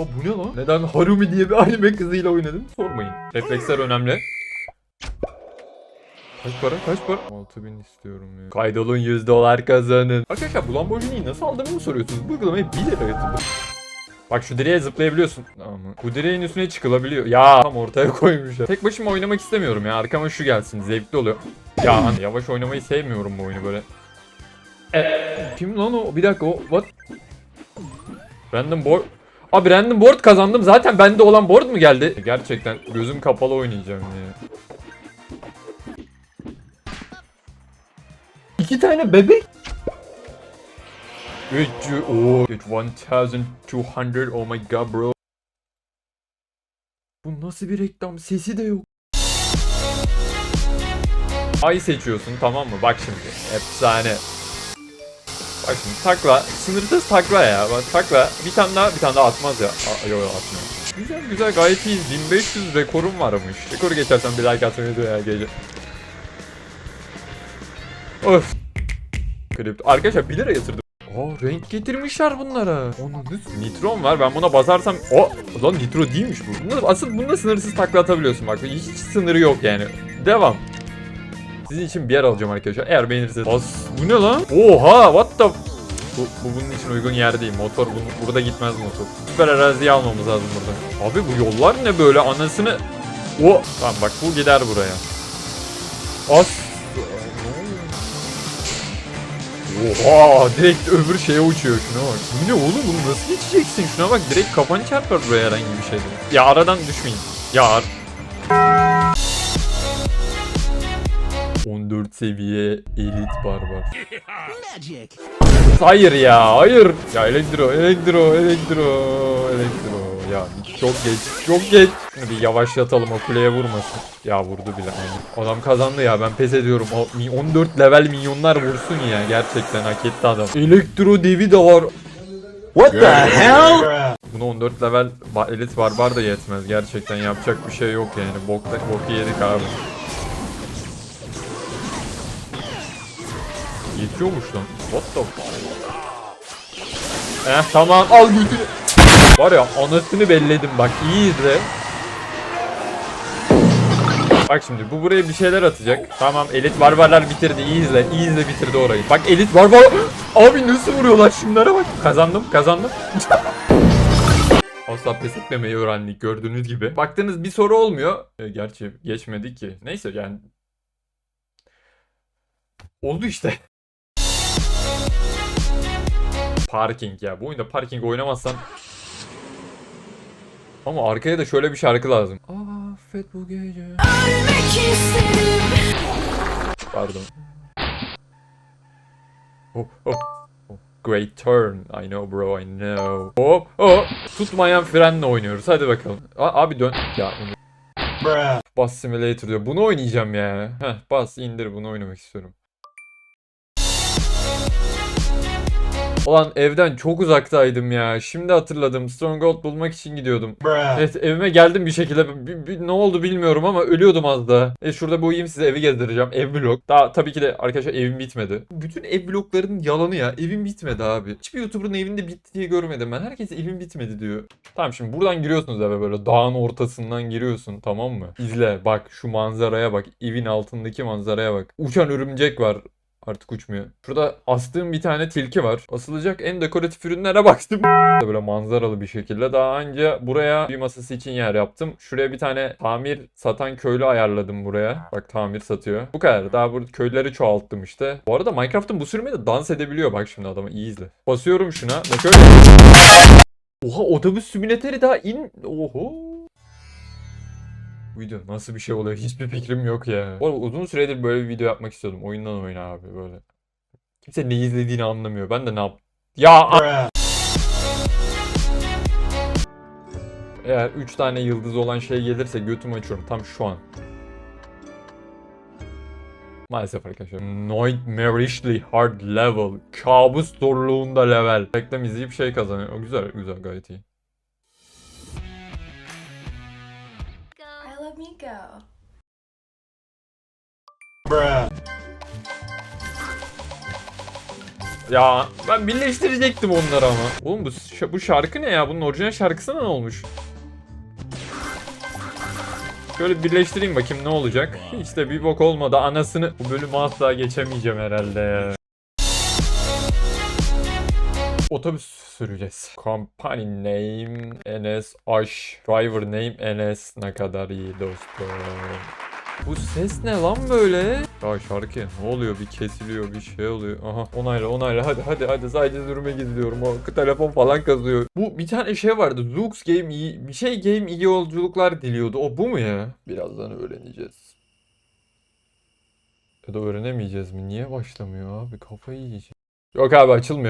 Aa bu ne lan? Neden Harumi diye bir anime kızıyla oynadım? Sormayın. Refleksler önemli. Kaç para? Kaç para? 6000 istiyorum ya. Kaydolun 100 dolar kazanın. Arkadaşlar bu Lamborghini'yi nasıl aldığımı mı soruyorsunuz? Bu uygulamayı 1 lira yatırdım. Bak şu direğe zıplayabiliyorsun. Ama bu direğin üstüne çıkılabiliyor. Ya tam ortaya koymuşlar. Tek başıma oynamak istemiyorum ya. Arkama şu gelsin. Zevkli oluyor. Ya hani yavaş oynamayı sevmiyorum bu oyunu böyle. E, kim lan o? Bir dakika o. What? Random board. Abi random board kazandım. Zaten bende olan board mu geldi? Gerçekten gözüm kapalı oynayacağım ya. İki tane bebek. 300 oh 1200 oh my god bro. Bu nasıl bir reklam? Sesi de yok. Ay seçiyorsun tamam mı? Bak şimdi. Efsane. Bak şimdi takla. Sınırsız takla ya. Bak takla. Bir tane daha bir tane daha atmaz ya. Aa, yok yok atmıyor. Güzel güzel gayet iyi. 1500 rekorum varmış. Rekoru geçersen bir like atmayı unutma ya gece. Of. Kripto. Arkadaşlar 1 lira yatırdım. Aa renk getirmişler bunlara. Onun nitron var. Ben buna basarsam o lan nitro değilmiş bu. Bunda, asıl bunda sınırsız takla atabiliyorsun bak. Hiç sınırı yok yani. Devam. Sizin için bir yer alacağım arkadaşlar. Eğer beğenirseniz. Bas. Bu ne lan? Oha what the bu, bu bunun için uygun yer değil. Motor bunu, burada gitmez motor. Süper araziyi almamız lazım burada. Abi bu yollar ne böyle anasını... O tamam bak bu gider buraya. As. Oha direkt öbür şeye uçuyor şuna bak. Bu ne oğlum bunu nasıl geçeceksin? Şuna bak direkt kafanı çarpar buraya herhangi bir şeyde. Ya aradan düşmeyin. Ya ar- 14 seviye elit barbar. Hayır ya hayır. Ya elektro elektro elektro elektro. Ya çok geç çok geç. Bir yavaşlatalım o kuleye vurmasın. Ya vurdu bile. aynen. Adam kazandı ya ben pes ediyorum. O mi- 14 level minyonlar vursun ya. Gerçekten hak etti adam. Elektro devi de var. What the hell? Buna 14 level elit barbar da yetmez. Gerçekten yapacak bir şey yok yani. Bok, boku yedik abi. Yetiyormuş lan. What the fuck? Eh tamam al götünü. Var ya anasını belledim bak iyi izle. Bak şimdi bu buraya bir şeyler atacak. Tamam elit barbarlar bitirdi iyi izle. iyi izle bitirdi orayı. Bak elit barbar. Abi nasıl vuruyorlar şunlara bak. Kazandım kazandım. Asla pes etmemeyi öğrendik gördüğünüz gibi. Baktığınız bir soru olmuyor. E, gerçi geçmedi ki. Neyse yani. Oldu işte. Parking ya. Bu oyunda parking oynamazsan ama arkaya da şöyle bir şarkı lazım. Affet bu gece. Pardon. Oh, oh, oh. Great turn. I know bro, I know. Hop hop. Tutmayan frenle oynuyoruz. Hadi bakalım. A- abi dön. Ya. Bruh. Bus Simulator diyor. Bunu oynayacağım ya. Heh, bas indir bunu oynamak istiyorum. Ulan evden çok uzaktaydım ya. Şimdi hatırladım. Stronghold bulmak için gidiyordum. Bruh. Evet evime geldim bir şekilde. Bir- bir- ne oldu bilmiyorum ama ölüyordum az daha. E şurada boyayım size evi gezdireceğim. Ev vlog. Daha tabii ki de arkadaşlar evim bitmedi. Bütün ev vloglarının yalanı ya. Evim bitmedi abi. Hiçbir YouTuber'ın evinde bitti diye görmedim ben. Herkes evim bitmedi diyor. Tamam şimdi buradan giriyorsunuz eve böyle dağın ortasından giriyorsun tamam mı? İzle bak şu manzaraya bak. Evin altındaki manzaraya bak. Uçan örümcek var. Artık uçmuyor. Şurada astığım bir tane tilki var. Asılacak en dekoratif ürünlere baktım. Böyle manzaralı bir şekilde. Daha önce buraya bir masası için yer yaptım. Şuraya bir tane tamir satan köylü ayarladım buraya. Bak tamir satıyor. Bu kadar. Daha burada köyleri çoğalttım işte. Bu arada Minecraft'ın bu sürümde dans edebiliyor. Bak şimdi adamı iyi izle. Basıyorum şuna. Ve şöyle... Oha otobüs simülatörü daha in... Oho. Video nasıl bir şey oluyor hiçbir fikrim yok ya. Arada uzun süredir böyle bir video yapmak istiyordum. Oyundan oyuna abi böyle. Kimse ne izlediğini anlamıyor. Ben de ne yap... Ya eğer 3 tane yıldız olan şey gelirse götümü açıyorum tam şu an. Maalesef arkadaşlar. Nightmarishly hard level. Kabus zorluğunda level. Reklam izleyip şey kazanıyor. O güzel güzel gayet iyi. I love Miko. Bruh. Ya ben birleştirecektim onları ama. Oğlum bu, bu şarkı ne ya? Bunun orijinal şarkısına ne olmuş? Şöyle birleştireyim bakayım ne olacak. De bir bok olmadı. Anasını bu bölümü asla geçemeyeceğim herhalde ya. Otobüs süreceğiz. Company name Enes Aş. Driver name Enes. Ne kadar iyi dostum. Bu ses ne lan böyle? Ya şarkı ne oluyor? Bir kesiliyor, bir şey oluyor. Aha onayla onayla hadi hadi hadi sadece duruma gidiyorum. O telefon falan kazıyor. Bu bir tane şey vardı. Zux Game iyi, bir şey Game iyi yolculuklar diliyordu. O bu mu ya? Birazdan öğreneceğiz. Ya da öğrenemeyeceğiz mi? Niye başlamıyor abi? Kafayı yiyeceğim. Yok abi açılmıyor.